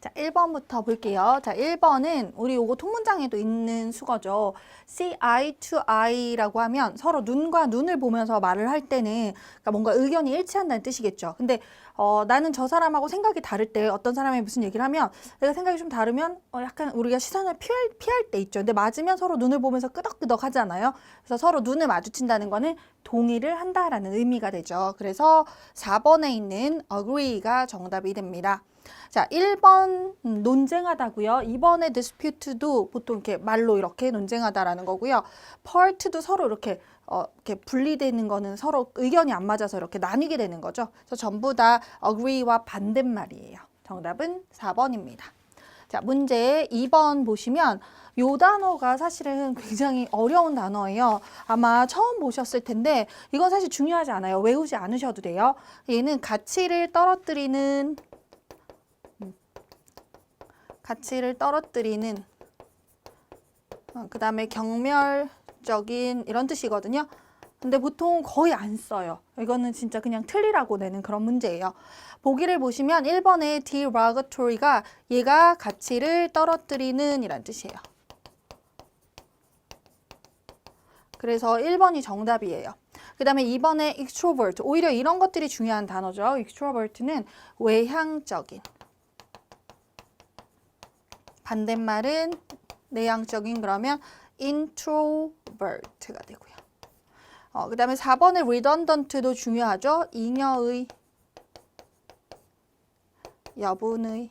자, 1번부터 볼게요. 자, 1번은 우리 요거 통문장에도 있는 수거죠. see eye to eye라고 하면 서로 눈과 눈을 보면서 말을 할 때는 그러니까 뭔가 의견이 일치한다는 뜻이겠죠. 근데 어, 나는 저 사람하고 생각이 다를 때 어떤 사람이 무슨 얘기를 하면 내가 생각이 좀 다르면 어, 약간 우리가 시선을 피할, 피할 때 있죠. 근데 맞으면 서로 눈을 보면서 끄덕끄덕 하잖아요. 그래서 서로 눈을 마주친다는 거는 동의를 한다라는 의미가 되죠. 그래서 4번에 있는 agree가 정답이 됩니다. 자, 1번 음, 논쟁하다고요. 2번의 dispute도 보통 이렇게 말로 이렇게 논쟁하다라는 거고요. part도 서로 이렇게 어, 이렇게 분리되는 거는 서로 의견이 안 맞아서 이렇게 나뉘게 되는 거죠. 그래서 전부 다 agree와 반대말이에요. 정답은 4번입니다. 자, 문제 2번 보시면 요 단어가 사실은 굉장히 어려운 단어예요. 아마 처음 보셨을 텐데 이건 사실 중요하지 않아요. 외우지 않으셔도 돼요. 얘는 가치를 떨어뜨리는 가치를 떨어뜨리는 어, 그 다음에 경멸적인 이런 뜻이거든요. 근데 보통 거의 안 써요. 이거는 진짜 그냥 틀리라고 내는 그런 문제예요. 보기를 보시면 1번의 derogatory가 얘가 가치를 떨어뜨리는 이란 뜻이에요. 그래서 1번이 정답이에요. 그 다음에 2번의 extrovert. 오히려 이런 것들이 중요한 단어죠. extrovert는 외향적인. 반대말은 내향적인 그러면 introvert가 되고요. 어, 그 다음에 4번의 redundant도 중요하죠. 잉여의, 여분의.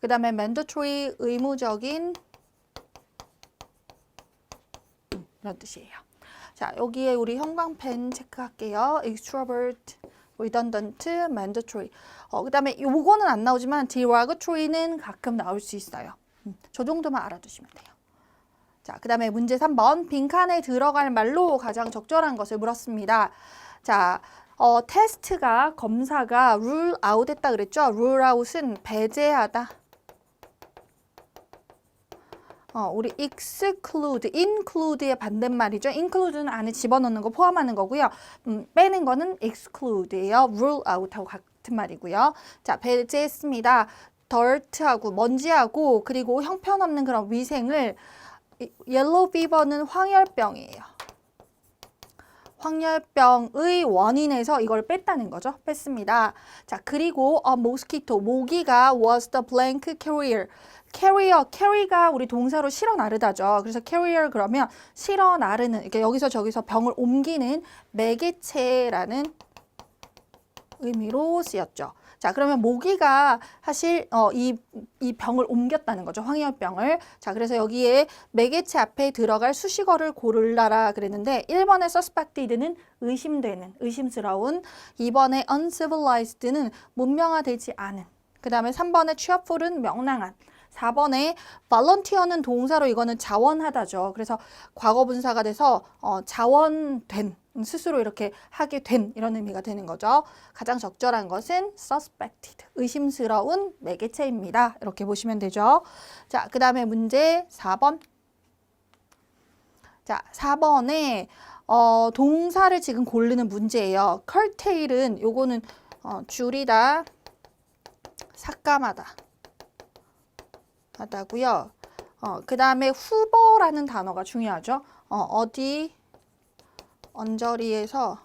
그 다음에 mandatory 의무적인 음, 이런 뜻이에요. 자, 여기에 우리 형광펜 체크할게요. extrovert, redundant, mandatory. 어, 그 다음에 요거는 안 나오지만 derogatory는 가끔 나올 수 있어요. 음, 저 정도만 알아두시면 돼요. 자, 그 다음에 문제 3번. 빈칸에 들어갈 말로 가장 적절한 것을 물었습니다. 자, 어, 테스트가, 검사가 rule out 했다 그랬죠? rule out은 배제하다. 어, 우리 exclude, include의 반대말이죠. include는 안에 집어넣는 거 포함하는 거고요. 음, 빼는 거는 exclude예요. rule out하고 같은 말이고요. 자, 배제했습니다. dirt하고 먼지하고 그리고 형편없는 그런 위생을 옐로우 피버는 황열병이에요. 황열병의 원인에서 이걸 뺐다는 거죠. 뺐습니다. 자, 그리고 a mosquito, 모기가 was the blank carrier. Carrier, carry가 우리 동사로 실어 나르다죠. 그래서 carrier 그러면 실어 나르는, 이렇게 여기서 저기서 병을 옮기는 매개체라는 의미로 쓰였죠. 자, 그러면 모기가 사실 어, 이, 이 병을 옮겼다는 거죠. 황열병을. 자, 그래서 여기에 매개체 앞에 들어갈 수식어를 고르라라 그랬는데 1번의 suspected는 의심되는, 의심스러운 2번의 uncivilized는 문명화되지 않은 그 다음에 3번의 cheerful은 명랑한 4번에 volunteer는 동사로 이거는 자원하다죠. 그래서 과거 분사가 돼서 어, 자원된 스스로 이렇게 하게 된 이런 의미가 되는 거죠. 가장 적절한 것은 suspected, 의심스러운 매개체입니다. 이렇게 보시면 되죠. 자, 그 다음에 문제 4번. 자, 4번에 어, 동사를 지금 고르는 문제예요. curtail은 요거는 어, 줄이다, 삭감하다. 하다고요. 어, 그 다음에 후보라는 단어가 중요하죠. 어, 어디 언저리에서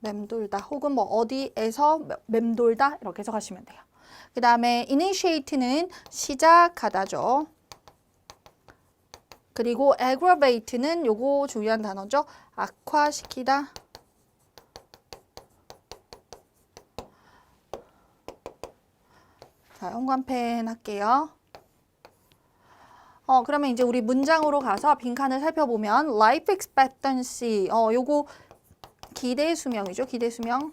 맴돌다 혹은 뭐 어디에서 맴돌다 이렇게 해석하시면 돼요. 그 다음에 initiate는 시작하다죠. 그리고 aggravate는 요거 중요한 단어죠. 악화시키다. 자, 형광펜 할게요. 어, 그러면 이제 우리 문장으로 가서 빈칸을 살펴보면 life expectancy 어, 요거 기대 수명이죠. 기대 수명.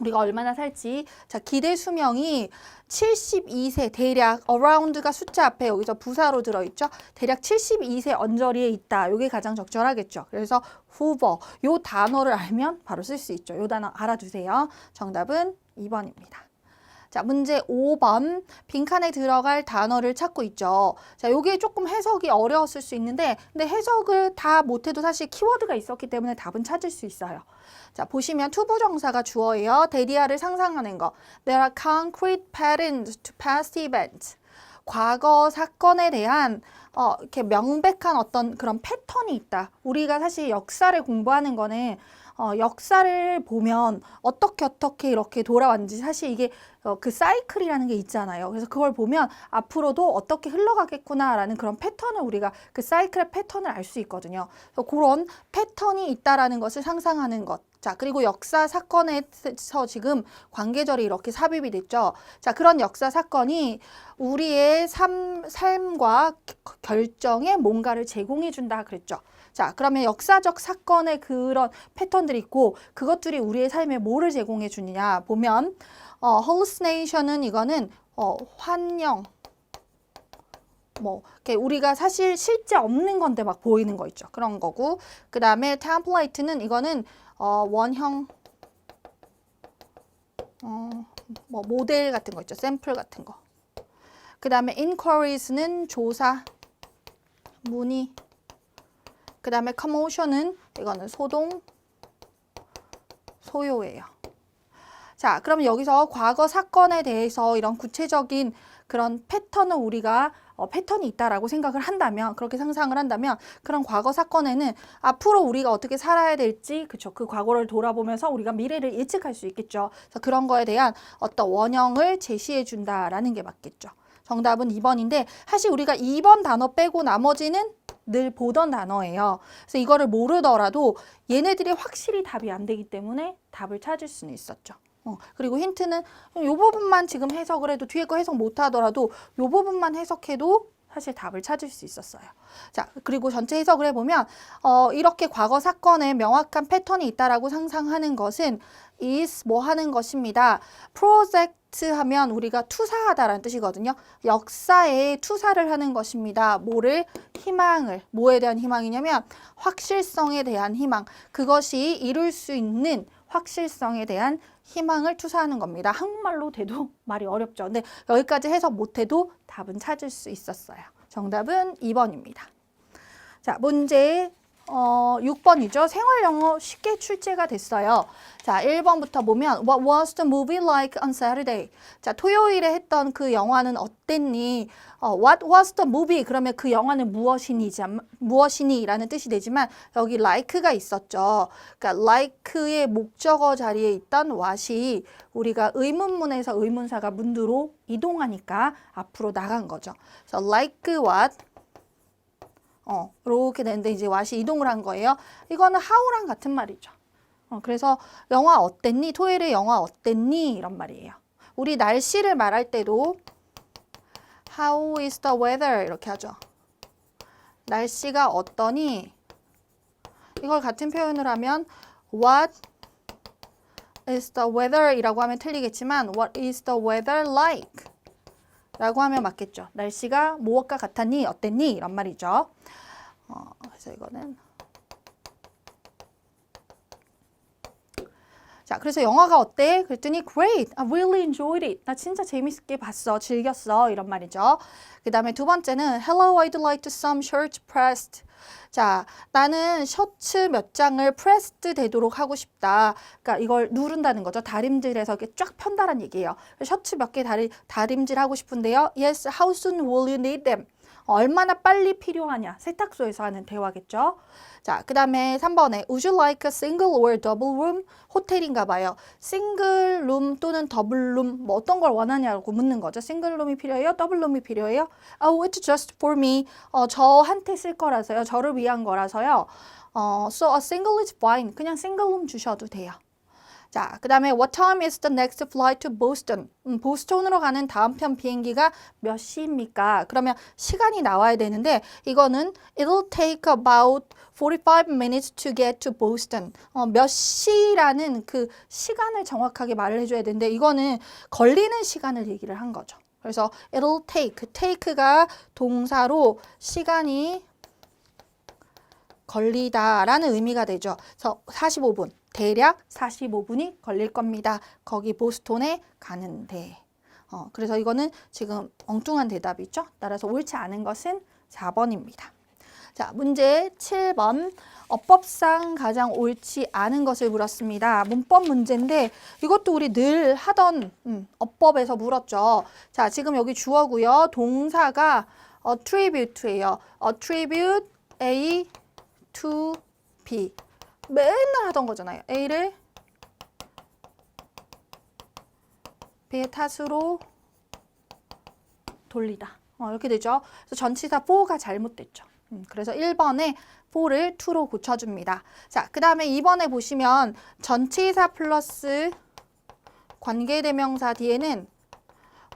우리가 얼마나 살지. 자, 기대 수명이 72세 대략 around가 숫자 앞에 여기서 부사로 들어 있죠. 대략 72세 언저리에 있다. 요게 가장 적절하겠죠. 그래서 후보 요 단어를 알면 바로 쓸 수 있죠. 요 단어 알아두세요. 정답은 2번입니다. 자, 문제 5번. 빈칸에 들어갈 단어를 찾고 있죠. 자, 요게 조금 해석이 어려웠을 수 있는데, 근데 해석을 다 못해도 사실 키워드가 있었기 때문에 답은 찾을 수 있어요. 자, 보시면 투부정사가 주어예요. 데리아를 상상하는 거. There are concrete patterns to past events. 과거 사건에 대한 어, 이렇게 명백한 어떤 그런 패턴이 있다. 우리가 사실 역사를 공부하는 거는 어, 역사를 보면 어떻게 어떻게 이렇게 돌아왔는지 사실 이게 어, 그 사이클이라는 게 있잖아요. 그래서 그걸 보면 앞으로도 어떻게 흘러가겠구나라는 그런 패턴을 우리가 그 사이클의 패턴을 알 수 있거든요. 그래서 그런 패턴이 있다라는 것을 상상하는 것. 자, 그리고 역사 사건에서 지금 관계절이 이렇게 삽입이 됐죠. 자, 그런 역사 사건이 우리의 삶, 삶과 결정에 뭔가를 제공해 준다 그랬죠. 자, 그러면 역사적 사건의 그런 패턴들이 있고 그것들이 우리의 삶에 뭐를 제공해 주느냐 보면 어, hallucination은 이거는 어, 환영 뭐 이렇게 우리가 사실 실제 없는 건데 막 보이는 거 있죠. 그런 거고 그 다음에 template는 이거는 어, 원형 어, 뭐 모델 같은 거 있죠. 샘플 같은 거. 그 다음에 inquiries는 조사, 문의. 그 다음에 commotion은 이거는 소동, 소요예요. 자, 그럼 여기서 과거 사건에 대해서 이런 구체적인 그런 패턴을 우리가 어, 패턴이 있다라고 생각을 한다면 그렇게 상상을 한다면 그런 과거 사건에는 앞으로 우리가 어떻게 살아야 될지 그쵸 그 과거를 돌아보면서 우리가 미래를 예측할 수 있겠죠. 그래서 그런 거에 대한 어떤 원형을 제시해 준다라는 게 맞겠죠. 정답은 2번인데 사실 우리가 2번 단어 빼고 나머지는 늘 보던 단어예요. 그래서 이거를 모르더라도 얘네들이 확실히 답이 안 되기 때문에 답을 찾을 수는 있었죠. 어, 그리고 힌트는 이 부분만 지금 해석을 해도 뒤에 거 해석 못 하더라도 이 부분만 해석해도 사실 답을 찾을 수 있었어요. 자, 그리고 전체 해석을 해보면 어, 이렇게 과거 사건에 명확한 패턴이 있다라고 상상하는 것은 is 뭐 하는 것입니다. project 하면 우리가 투사하다라는 뜻이거든요. 역사에 투사를 하는 것입니다. 뭐를 희망을 뭐에 대한 희망이냐면 확실성에 대한 희망. 그것이 이룰 수 있는 확실성에 대한 희망을 투사하는 겁니다. 한국말로 돼도 말이 어렵죠. 근데 여기까지 해석 못해도 답은 찾을 수 있었어요. 정답은 2번입니다. 자, 문제 어, 6번이죠. 생활 영어 쉽게 출제가 됐어요. 자, 1번부터 보면 What was the movie like on Saturday? 자, 토요일에 했던 그 영화는 어땠니? 어, What was the movie? 그러면 그 영화는 무엇이니? 무엇이니 라는 뜻이 되지만 여기 like가 있었죠. 그러니까 like의 목적어 자리에 있던 what이 우리가 의문문에서 의문사가 문두로 이동하니까 앞으로 나간 거죠. 그래서 like what 어, 이렇게 되는데 이제 왓이 이동을 한 거예요. 이거는 how랑 같은 말이죠. 어, 그래서 영화 어땠니? 토요일에 영화 어땠니? 이런 말이에요. 우리 날씨를 말할 때도 How is the weather? 이렇게 하죠. 날씨가 어떠니? 이걸 같은 표현을 하면 What is the weather? 이라고 하면 틀리겠지만 What is the weather like? 라고 하면 맞겠죠. 날씨가 무엇과 같았니? 어땠니? 이런 말이죠. 어, 그래서 이거는 자, 그래서 영화가 어때? 그랬더니 great, I really enjoyed it. 나 진짜 재밌게 봤어, 즐겼어 이런 말이죠. 그 다음에 두 번째는 hello, I'd like some shirt pressed. 자, 나는 셔츠 몇 장을 프레스트 되도록 하고 싶다. 그러니까 이걸 누른다는 거죠. 다림질해서 이렇게 쫙 편다란 얘기예요. 셔츠 몇 개 다리, 다림질 하고 싶은데요. Yes, how soon will you need them? 얼마나 빨리 필요하냐. 세탁소에서 하는 대화겠죠. 자, 그 다음에 3번에 Would you like a single or double room? 호텔인가 봐요. 싱글 룸 또는 더블 룸, 뭐 어떤 걸 원하냐고 묻는 거죠. 싱글 룸이 필요해요? 더블 룸이 필요해요? Oh, it's just for me. 어, 저한테 쓸 거라서요. 저를 위한 거라서요. 어, so a single is fine. 그냥 싱글 룸 주셔도 돼요. 자, 그 다음에 What time is the next flight to Boston? 음, 보스턴으로 가는 다음 편 비행기가 몇 시입니까? 그러면 시간이 나와야 되는데 이거는 It'll take about 45 minutes to get to Boston. 어, 몇 시라는 그 시간을 정확하게 말을 해줘야 되는데 이거는 걸리는 시간을 얘기를 한 거죠. 그래서 it'll take, take가 동사로 시간이 걸리다라는 의미가 되죠. 그래서 45분. 대략 45분이 걸릴 겁니다. 거기 보스톤에 가는데. 어, 그래서 이거는 지금 엉뚱한 대답이죠. 따라서 옳지 않은 것은 4번입니다. 자, 문제 7번. 어법상 가장 옳지 않은 것을 물었습니다. 문법 문제인데 이것도 우리 늘 하던 음, 어법에서 물었죠. 자, 지금 여기 주어고요. 동사가 attribute예요. attribute A to B. 맨날 하던 거잖아요. A를 B의 탓으로 돌리다. 어, 이렇게 되죠. 그래서 전치사 for가 잘못됐죠. 음, 그래서 1번에 for를 to로 고쳐줍니다. 자, 그 다음에 2번에 보시면 전치사 플러스 관계대명사 뒤에는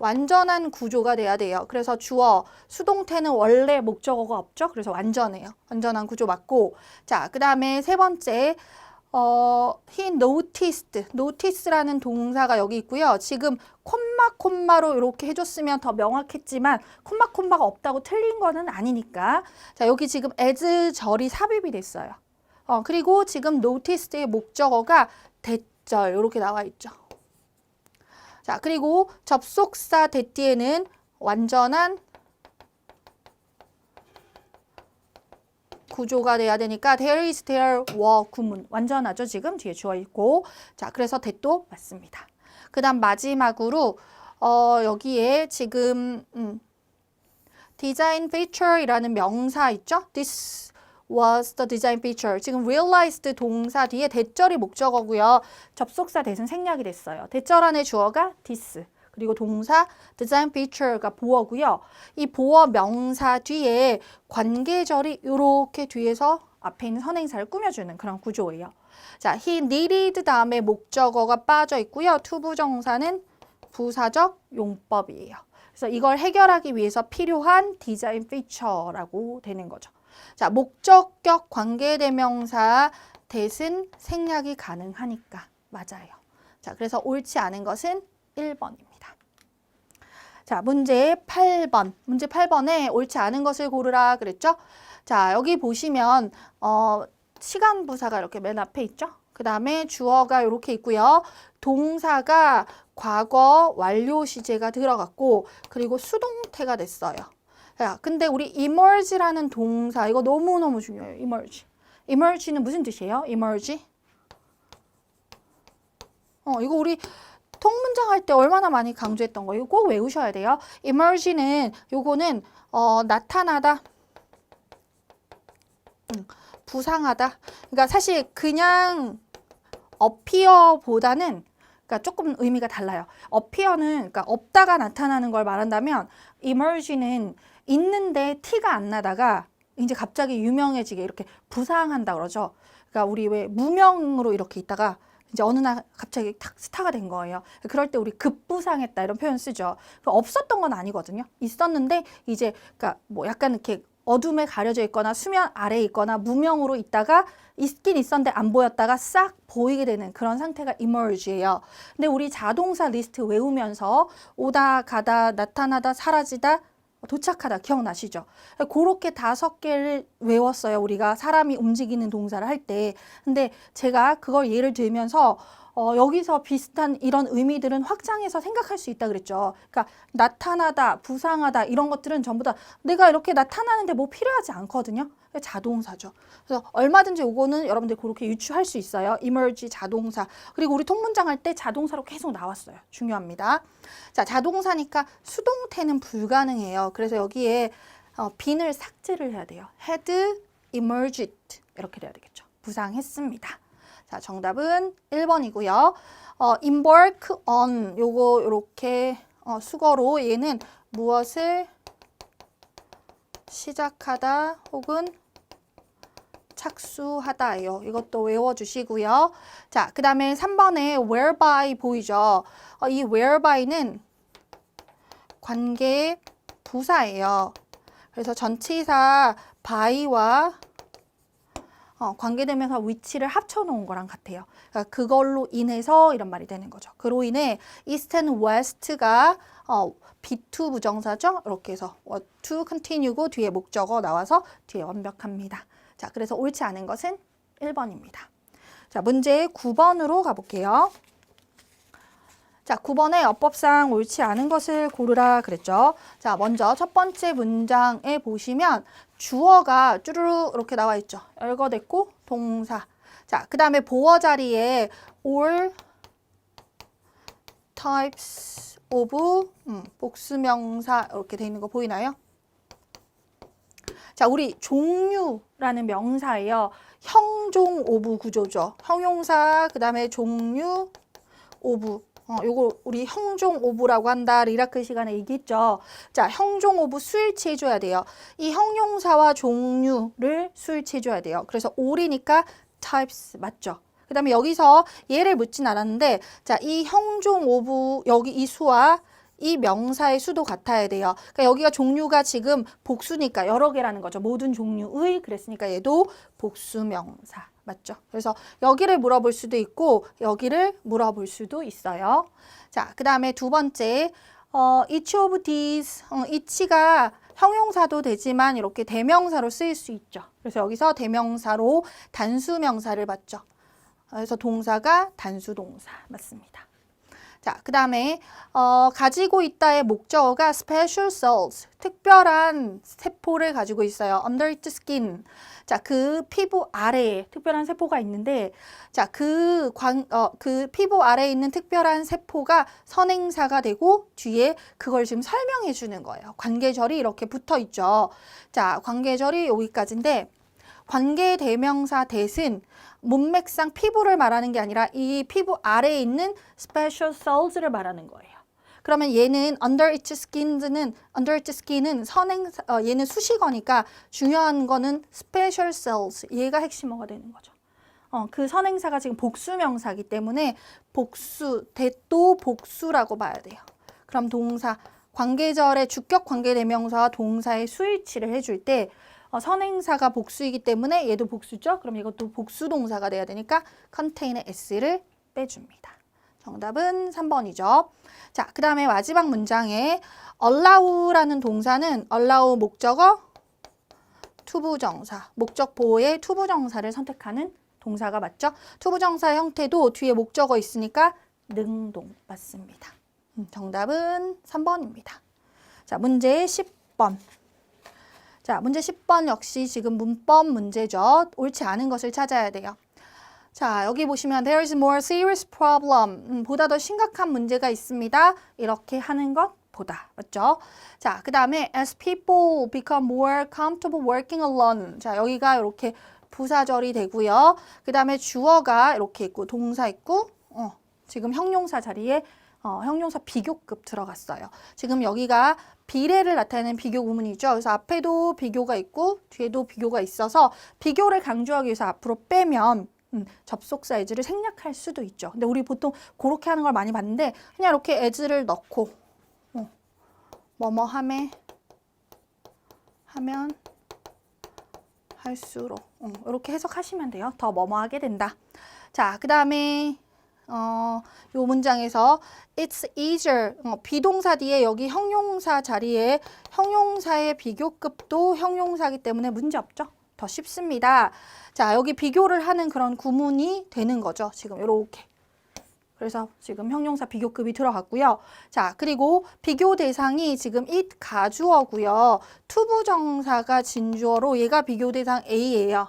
완전한 구조가 돼야 돼요. 그래서 주어, 수동태는 원래 목적어가 없죠. 그래서 완전해요. 완전한 구조 맞고. 자, 그 다음에 세 번째, 어, he noticed. notice라는 동사가 여기 있고요. 지금 콤마 콤마로 이렇게 해줬으면 더 명확했지만 콤마 콤마가 없다고 틀린 거는 아니니까. 자, 여기 지금 as 절이 삽입이 됐어요. 어, 그리고 지금 noticed의 목적어가 대절 이렇게 나와 있죠. 자, 그리고 접속사 대뒤에는 완전한 구조가 돼야 되니까 there is, there were 구문 완전하죠 지금 뒤에 주어 있고 자 그래서 대도 맞습니다. 그 다음 마지막으로 어, 여기에 지금 음, design feature이라는 명사 있죠? This was the design feature. 지금 realized 동사 뒤에 대절이 목적어고요. 접속사 대신 생략이 됐어요. 대절 안에 주어가 this. 그리고 동사 design feature가 보어고요. 이 보어 명사 뒤에 관계절이 이렇게 뒤에서 앞에 있는 선행사를 꾸며주는 그런 구조예요. 자, he needed 다음에 목적어가 빠져 있고요. 투부정사는 부사적 용법이에요. 그래서 이걸 해결하기 위해서 필요한 디자인 피처라고 되는 거죠. 자, 목적격 관계대명사 대신 생략이 가능하니까 맞아요. 자, 그래서 옳지 않은 것은 1번입니다. 자, 문제 8번. 문제 8번에 옳지 않은 것을 고르라 그랬죠? 자, 여기 보시면 어, 시간 부사가 이렇게 맨 앞에 있죠? 그 다음에 주어가 이렇게 있고요. 동사가 과거 완료 시제가 들어갔고 그리고 수동태가 됐어요. 자, 근데 우리 emerge라는 동사 이거 너무너무 중요해요. emerge. emerge는 무슨 뜻이에요? emerge? 어, 이거 우리 통문장 할 때 얼마나 많이 강조했던 거 이거 꼭 외우셔야 돼요. emerge는 요거는 어, 나타나다. 음, 부상하다. 그러니까 사실 그냥 appear보다는 그러니까 조금 의미가 달라요. appear는 그러니까 없다가 나타나는 걸 말한다면 emerge는 있는데 티가 안 나다가 이제 갑자기 유명해지게 이렇게 부상한다 그러죠. 그러니까 우리 왜 무명으로 이렇게 있다가 이제 어느 날 갑자기 탁 스타가 된 거예요. 그럴 때 우리 급부상했다 이런 표현 쓰죠. 없었던 건 아니거든요. 있었는데 이제 그러니까 뭐 약간 이렇게 어둠에 가려져 있거나 수면 아래에 있거나 무명으로 있다가 있긴 있었는데 안 보였다가 싹 보이게 되는 그런 상태가 emerge예요. 근데 우리 자동사 리스트 외우면서 오다 가다 나타나다 사라지다 도착하다 기억나시죠? 그렇게 다섯 개를 외웠어요. 우리가 사람이 움직이는 동사를 할 때. 근데 제가 그걸 예를 들면서 어, 여기서 비슷한 이런 의미들은 확장해서 생각할 수 있다 그랬죠. 그러니까 나타나다, 부상하다 이런 것들은 전부 다 내가 이렇게 나타나는데 뭐 필요하지 않거든요. 자동사죠. 그래서 얼마든지 요거는 여러분들 그렇게 유추할 수 있어요. emerge 자동사. 그리고 우리 통문장 할 때 자동사로 계속 나왔어요. 중요합니다. 자, 자동사니까 수동태는 불가능해요. 그래서 여기에 어, 빈을 삭제를 해야 돼요. had emerged 이렇게 돼야 되겠죠. 부상했습니다. 자, 정답은 1번이고요. 어, embark on 요거 요렇게 어, 수거로 얘는 무엇을 시작하다 혹은 착수하다예요. 이것도 외워주시고요. 자, 그 다음에 3번에 whereby 보이죠? 어, 이 whereby는 관계 부사예요. 그래서 전치사 by와 어, 관계되면서 위치를 합쳐놓은 거랑 같아요. 그러니까 그걸로 인해서 이런 말이 되는 거죠. 그로 인해 east and west가 어, B2 부정사죠. 이렇게 해서 to continue고 뒤에 목적어 나와서 뒤에 완벽합니다. 자, 그래서 옳지 않은 것은 1번입니다. 자, 문제 9번으로 가볼게요. 자, 9번에 어법상 옳지 않은 것을 고르라 그랬죠. 자, 먼저 첫 번째 문장에 보시면 주어가 쭈루루 이렇게 나와 있죠. 열거됐고 동사. 자, 그 다음에 보어 자리에 all types of 음, 복수명사 이렇게 돼 있는 거 보이나요? 자, 우리 종류라는 명사예요. 형종 오브 구조죠. 형용사, 그 다음에 종류, 오브. 어, 요거 우리 형종 오브라고 한다. 리라크 시간에 얘기했죠. 자, 형종 오브 수일치 해줘야 돼요. 이 형용사와 종류를 수일치 해줘야 돼요. 그래서 올이니까 types 맞죠? 그 다음에 여기서 얘를 묻진 않았는데, 자, 이 형종 오브, 여기 이 수와 이 명사의 수도 같아야 돼요. 그러니까 여기가 종류가 지금 복수니까 여러 개라는 거죠. 모든 종류의 그랬으니까 얘도 복수 명사. 맞죠? 그래서 여기를 물어볼 수도 있고 여기를 물어볼 수도 있어요. 자, 그 다음에 두 번째 어, each of these 어, each가 형용사도 되지만 이렇게 대명사로 쓰일 수 있죠. 그래서 여기서 대명사로 단수 명사를 봤죠. 그래서 동사가 단수 동사 맞습니다. 자, 그 다음에 어, 가지고 있다의 목적어가 special cells, 특별한 세포를 가지고 있어요. under its skin. 자, 그 피부 아래에 특별한 세포가 있는데, 자, 그, 관, 어, 그 피부 아래에 있는 특별한 세포가 선행사가 되고, 뒤에 그걸 지금 설명해 주는 거예요. 관계절이 이렇게 붙어 있죠. 자, 관계절이 여기까지인데, 관계 대명사 대신 문맥상 피부를 말하는 게 아니라 이 피부 아래에 있는 special cells를 말하는 거예요. 그러면 얘는 under its skin은 under its skin은 선행 어, 얘는 수식어니까 중요한 거는 special cells 얘가 핵심어가 되는 거죠. 어, 그 선행사가 지금 복수명사기 때문에 복수 대또 복수라고 봐야 돼요. 그럼 동사 관계절의 주격 관계대명사와 동사의 수일치를 해줄 때 어, 선행사가 복수이기 때문에 얘도 복수죠. 그럼 이것도 복수 동사가 돼야 되니까 컨테이너 s를 빼줍니다. 정답은 3번이죠. 자, 그 다음에 마지막 문장에 allow라는 동사는 allow 목적어 투부정사, 목적 보호의 투부정사를 선택하는 동사가 맞죠? 투부정사 형태도 뒤에 목적어 있으니까 능동 맞습니다. 음, 정답은 3번입니다. 자, 문제 10번. 자, 문제 10번 역시 지금 문법 문제죠. 옳지 않은 것을 찾아야 돼요. 자, 여기 보시면 there is more serious problem. 음, 보다 더 심각한 문제가 있습니다. 이렇게 하는 것 보다. 맞죠? 자, 그 다음에 as people become more comfortable working alone. 자, 여기가 이렇게 부사절이 되고요. 그 다음에 주어가 이렇게 있고 동사 있고 어, 지금 형용사 자리에 어, 형용사 비교급 들어갔어요. 지금 여기가 비례를 나타내는 비교 구문이죠. 그래서 앞에도 비교가 있고 뒤에도 비교가 있어서 비교를 강조하기 위해서 앞으로 빼면 음, 접속사 에즈를 생략할 수도 있죠. 근데 우리 보통 그렇게 하는 걸 많이 봤는데 그냥 이렇게 에즈를 넣고 어, 뭐뭐 함에 하면 할수록 어, 이렇게 해석하시면 돼요. 더 뭐뭐 하게 된다. 자, 그 다음에 어, 요 문장에서 it's easier 어, 비동사 뒤에 여기 형용사 자리에 형용사의 비교급도 형용사기 때문에 문제 없죠. 더 쉽습니다. 자, 여기 비교를 하는 그런 구문이 되는 거죠. 지금 이렇게. 그래서 지금 형용사 비교급이 들어갔고요. 자, 그리고 비교 대상이 지금 it 가주어고요. 투부정사가 진주어로 얘가 비교 대상 A예요.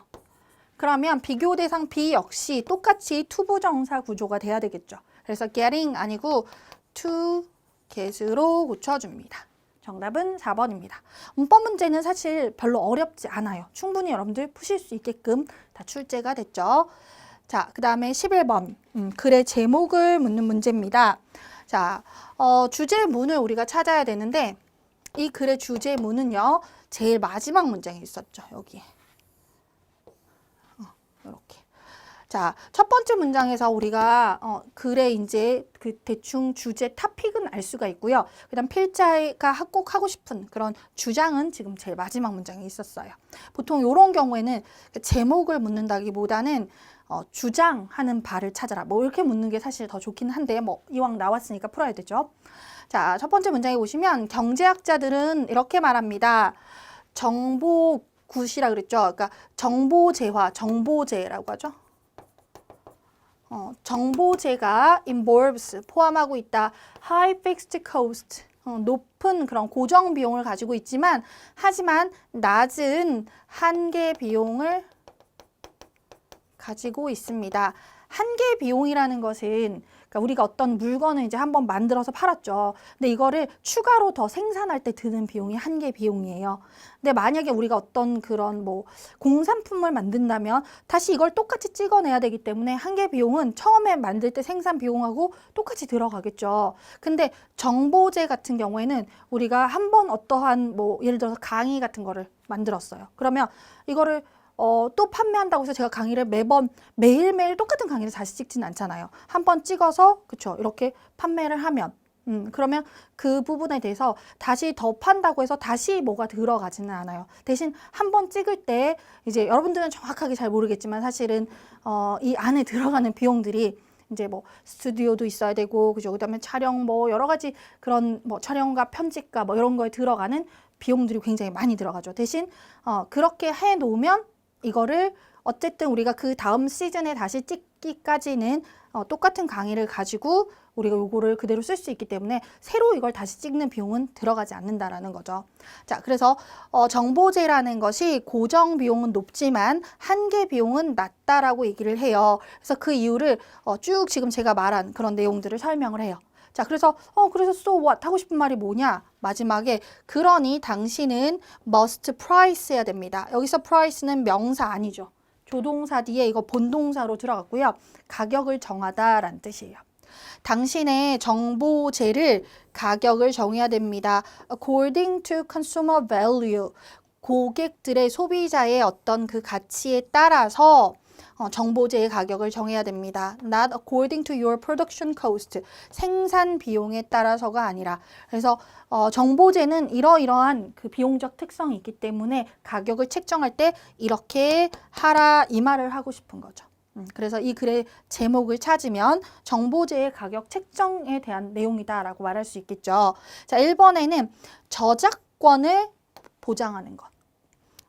그러면 비교 대상 B 역시 똑같이 투부정사 구조가 돼야 되겠죠. 그래서 getting 아니고 to get으로 고쳐줍니다. 정답은 4번입니다. 문법 문제는 사실 별로 어렵지 않아요. 충분히 여러분들 푸실 수 있게끔 다 출제가 됐죠. 자, 그 다음에 11번. 음, 글의 제목을 묻는 문제입니다. 자, 어, 주제문을 우리가 찾아야 되는데, 이 글의 주제문은요, 제일 마지막 문장에 있었죠, 여기에. 어, 이렇게. 자, 첫 번째 문장에서 우리가 어, 글의 이제 그 대충 주제 타픽은 알 수가 있고요. 그다음 필자가 꼭 하고 싶은 그런 주장은 지금 제일 마지막 문장에 있었어요. 보통 이런 경우에는 제목을 묻는다기보다는 어, 주장하는 바를 찾아라. 뭐 이렇게 묻는 게 사실 더 좋긴 한데 뭐 이왕 나왔으니까 풀어야 되죠. 자, 첫 번째 문장에 보시면 경제학자들은 이렇게 말합니다. 정보 굿이라 그랬죠. 그러니까 정보재화, 정보재라고 하죠. 어, 정보재가 involves 포함하고 있다. high fixed cost 어, 높은 그런 고정 비용을 가지고 있지만 하지만 낮은 한계 비용을 가지고 있습니다. 한계 비용이라는 것은 그러니까 우리가 어떤 물건을 이제 한번 만들어서 팔았죠. 근데 이거를 추가로 더 생산할 때 드는 비용이 한계 비용이에요. 근데 만약에 우리가 어떤 그런 뭐 공산품을 만든다면 다시 이걸 똑같이 찍어내야 되기 때문에 한계 비용은 처음에 만들 때 생산 비용하고 똑같이 들어가겠죠. 근데 정보재 같은 경우에는 우리가 한 번 어떠한 뭐 예를 들어서 강의 같은 거를 만들었어요. 그러면 이거를 어, 또 판매한다고 해서 제가 강의를 매번 매일매일 똑같은 강의를 다시 찍지는 않잖아요. 한 번 찍어서 그쵸 이렇게 판매를 하면 음, 그러면 그 부분에 대해서 다시 더 판다고 해서 다시 뭐가 들어가지는 않아요. 대신 한 번 찍을 때 이제 여러분들은 정확하게 잘 모르겠지만 사실은 어, 이 안에 들어가는 비용들이 이제 뭐 스튜디오도 있어야 되고 그죠 그다음에 촬영 뭐 여러 가지 그런 뭐 촬영과 편집과 뭐 이런 거에 들어가는 비용들이 굉장히 많이 들어가죠. 대신 어, 그렇게 해 놓으면 이거를 어쨌든 우리가 그 다음 시즌에 다시 찍기까지는 어, 똑같은 강의를 가지고 우리가 요거를 그대로 쓸 수 있기 때문에 새로 이걸 다시 찍는 비용은 들어가지 않는다라는 거죠. 자, 그래서 어, 정보재라는 것이 고정 비용은 높지만 한계 비용은 낮다라고 얘기를 해요. 그래서 그 이유를 어, 쭉 지금 제가 말한 그런 내용들을 설명을 해요. 자, 그래서 어 그래서 so what 하고 싶은 말이 뭐냐? 마지막에 그러니 당신은 must price 해야 됩니다. 여기서 price는 명사 아니죠. 조동사 뒤에 이거 본동사로 들어갔고요. 가격을 정하다라는 뜻이에요. 당신의 정보재를 가격을 정해야 됩니다. According to consumer value. 고객들의 소비자의 어떤 그 가치에 따라서 어, 정보재의 가격을 정해야 됩니다. Not according to your production cost. 생산 비용에 따라서가 아니라. 그래서 어, 정보재는 이러이러한 그 비용적 특성이 있기 때문에 가격을 책정할 때 이렇게 하라 이 말을 하고 싶은 거죠. 음, 그래서 이 글의 제목을 찾으면 정보재의 가격 책정에 대한 내용이다라고 말할 수 있겠죠. 자, 1번에는 저작권을 보장하는 것.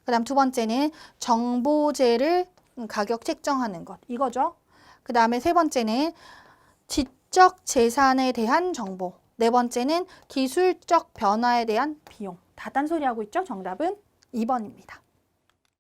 그 다음 두 번째는 정보재를 가격 책정하는 것. 이거죠. 그 다음에 세 번째는 지적 재산에 대한 정보. 네 번째는 기술적 변화에 대한 비용. 다 딴소리 하고 있죠? 정답은 2번입니다.